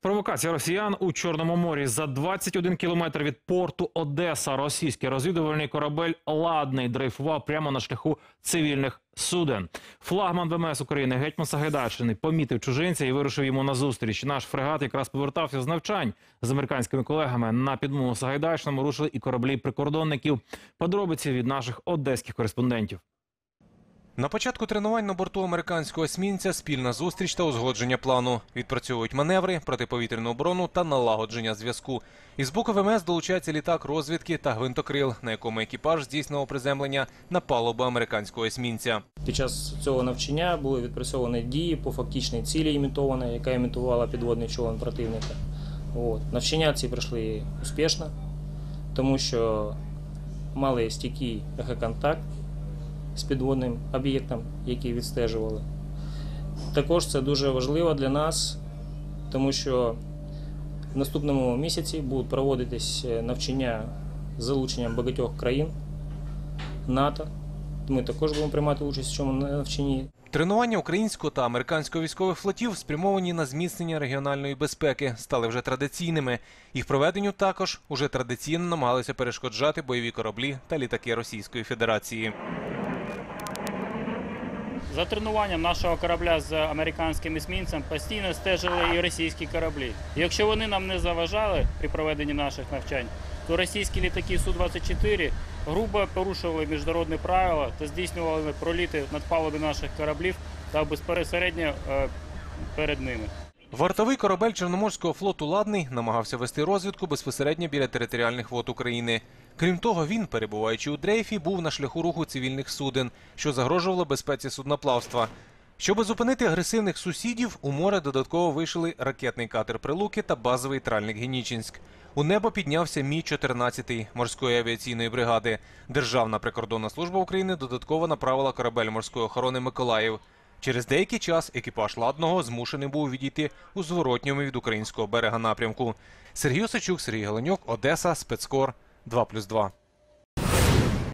Провокація росіян у Чорному морі за 21 кілометр від порту Одеса. Російський розвідувальний корабель Ладний дрейфував прямо на шляху цивільних суден. Флагман ВМС України гетьман Сагайдачний помітив чужинця і вирушив йому на зустріч. Наш фрегат якраз повертався з навчань з американськими колегами. На підмогу Сагайдачному рушили і кораблі прикордонників. Подробиці від наших одеських кореспондентів. На початку тренувань на борту американського есмінця спільна зустріч та узгодження плану. Відпрацьовують маневри, протиповітряну оборону та налагодження зв'язку. Із боку ВМС долучається літак розвідки та гвинтокрил, на якому екіпаж здійснював приземлення на палубу американського есмінця. Під час цього навчання були відпрацьовані дії по фактичній цілі імітованої, яка імітувала підводний човен противника. От. Навчання ці пройшли успішно, тому що мали стійкий ехоконтакт з підводним об'єктом, який відстежували. Також це дуже важливо для нас, тому що в наступному місяці будуть проводитись е, навчання з залученням багатьох країн НАТО. Ми також будемо приймати участь в цьому навчанні. Тренування українського та американського військових флотів спрямовані на зміцнення регіональної безпеки, стали вже традиційними. Їх проведенню також уже традиційно намагалися перешкоджати бойові кораблі та літаки Російської Федерації. За тренуванням нашого корабля з американським есмінцем постійно стежили і російські кораблі. Якщо вони нам не заважали при проведенні наших навчань, то російські літаки Су-24 грубо порушували міжнародні правила та здійснювали проліти над палуби наших кораблів та безпосередньо е, перед ними. Вартовий корабель Чорноморського флоту Ладний намагався вести розвідку безпосередньо біля територіальних вод України. Крім того, він, перебуваючи у дрейфі, був на шляху руху цивільних суден, що загрожувало безпеці судноплавства. Щоби зупинити агресивних сусідів, у море додатково вийшли ракетний катер Прилуки та базовий тральник Генічинськ. У небо піднявся Мі 14 морської авіаційної бригади. Державна прикордонна служба України додатково направила корабель морської охорони Миколаїв. Через деякий час екіпаж ладного змушений був відійти у зворотньому від українського берега напрямку. Сергій Осачук, Сергій Галенюк, Одеса, спецкор 2+,2.